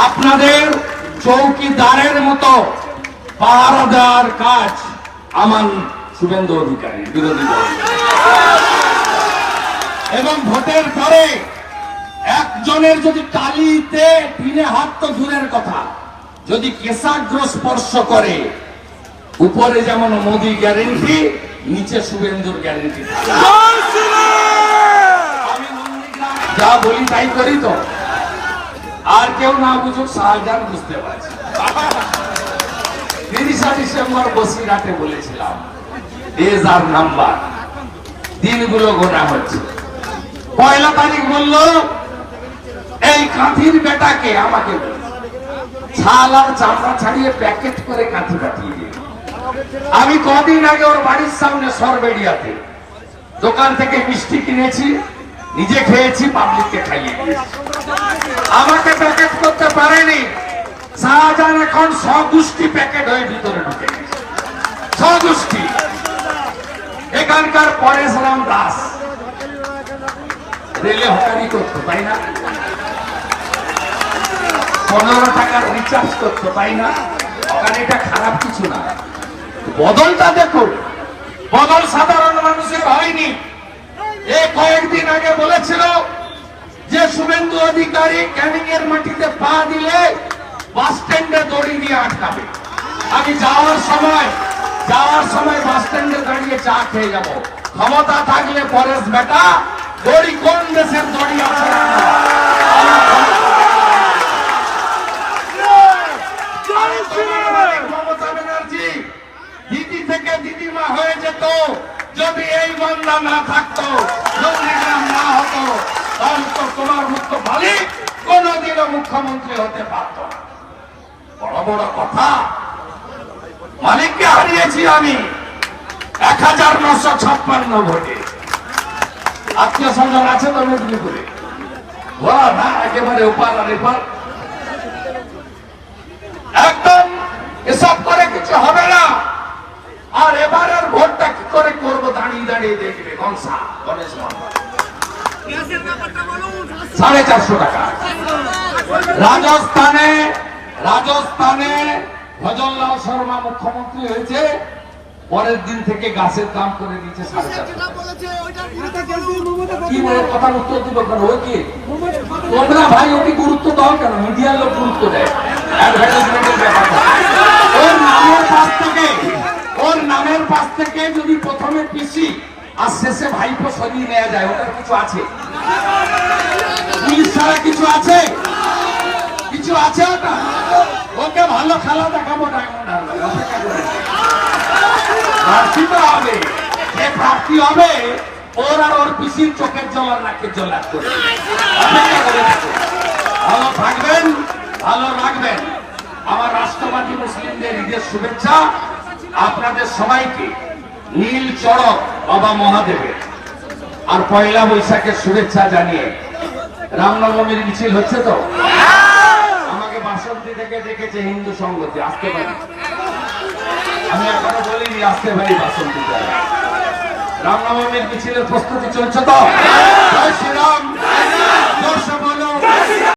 আপনাদের চৌকিদারের মতো পাহারা দেওয়ার কাজ আমার শুভেন্দু অধিকারী বিরোধী দল। এবং ভোটের পরে একজনের যদি টালিতে পিনে হাত তো দূরের কথা যদি কেশাগ্র স্পর্শ করে উপরে যেমন মোদি গ্যারেন্টি নিচে শুভেন্দুর গ্যারেন্টি আমি যা বলি তাই করি তো। আর কেউ না বুঝুক শাহজাহান বুঝতে পারছি। তিরিশা ডিসেম্বর বসিরহাটে বলেছিলাম ডেজ আর নাম্বার, দিনগুলো গোনা হচ্ছে। পয়লা তারিখ বলল, এই কাঁথির বেটাকে আমাকে। ছাল আর চামড়া ছাড়িয়ে প্যাকেট করে কাঁথি পাঠিয়ে দিল। আমি কদিন আগে ওর বাড়ির সামনে সরবেড়িয়াতে দোকান থেকে মিষ্টি কিনেছি, নিজে খেয়েছি পাবলিককে খাইয়ে দিয়েছি। আমাকে প্যাকেট করতে পারেনি। শাহজাহান এখন স্বগোষ্ঠী প্যাকেট হয়ে ভিতরে ঢুকে স্বগোষ্ঠী এখানকার পরেশরাম দাস। রেলে হকারি করতো, তাই না? পনেরো টাকার রিচার্জ করতো, তাই না? হকারিটা খারাপ কিছু না। বদলটা দেখো। বদল সাধারণ মানুষের হয়নি এ কয়েকদিন আগে বলেছিল যে শুভেন্দু অধিকারী ক্যানিং এর মাটিতে পা দিলে বাস স্ট্যান্ডে দড়ি দিয়ে আটকাবে। আমি যাওয়ার সময় যাওয়ার সময় বাস স্ট্যান্ডে দাঁড়িয়ে চা খেয়ে যাব। ক্ষমতা থাকলে পরেশ বেটা দড়ি কোন দেশের দড়ি আছে? আমি তোমার মালিক মমতা ব্যানার্জি দিদি থেকে দিদিমা হয়ে যেত। যদি এই বাংলা না থাকতো নন্দীগ্রাম না হতো তাহলে তো তোমার মুখ্য মালিক কোনদিনও মুখ্যমন্ত্রী হতে পারত বড় বড় কথা মালিককে হারিয়েছি আমি এক হাজার নশো ছাপ্পান্ন ভোটে আত্মীয় স্বজন আছে তো মেদিনীপুরে একেবারে উপার আর একদম এসব করে কিছু হবে না। আর এবারের ভোটটা কি করে করব দাঁড়িয়ে দাঁড়িয়ে দেখবে কনসা গণেশ মন্ডল সাড়ে চারশো টাকা। রাজস্থানে রাজস্থানে ভজনলাল শর্মা মুখ্যমন্ত্রী হয়েছে, পরের দিন থেকে গাছের দাম করে সাড়ে কি বলে কথার উত্তর দিব কেন? ওই কি? তোমরা ভাই ওকে গুরুত্ব দাও কেন? মিডিয়ার লোক গুরুত্ব দেয়। ওর নামের পাশ থেকে, ওর নামের পাশ থেকে যদি প্রথমে পিসি আর শেষে ভাইপো সরিয়ে নেওয়া যায়, ওটার কিছু আছে? পুলিশ ছাড়া কিছু আছে? কিছু আছে ওটা? ওকে ভালো খেলা দেখাবো প্রার্থী তো হবে। যে প্রার্থী হবে, ওর আর ওর পিসির চোখের জল আর নাকের জল। ভালো থাকবেন, ভালো রাখবেন। আমার রাষ্ট্রবাদী মুসলিমদের ঈদের শুভেচ্ছা। আপনাদের সবাইকে নীল চড়ক। বাবা মহাদেবের। আর পয়লা বৈশাখের শুভেচ্ছা জানিয়ে, রামনবমীর মিছিল হচ্ছে তো? আমাকে বাসন্তী থেকে ডেকেছে হিন্দু সংগতি আসতে পারি? আমি এখনও বলিনি আসতে পারি বাসন্তী রামনবমীর মিছিলের প্রস্তুতি চলছে তো? শ্রীরাম।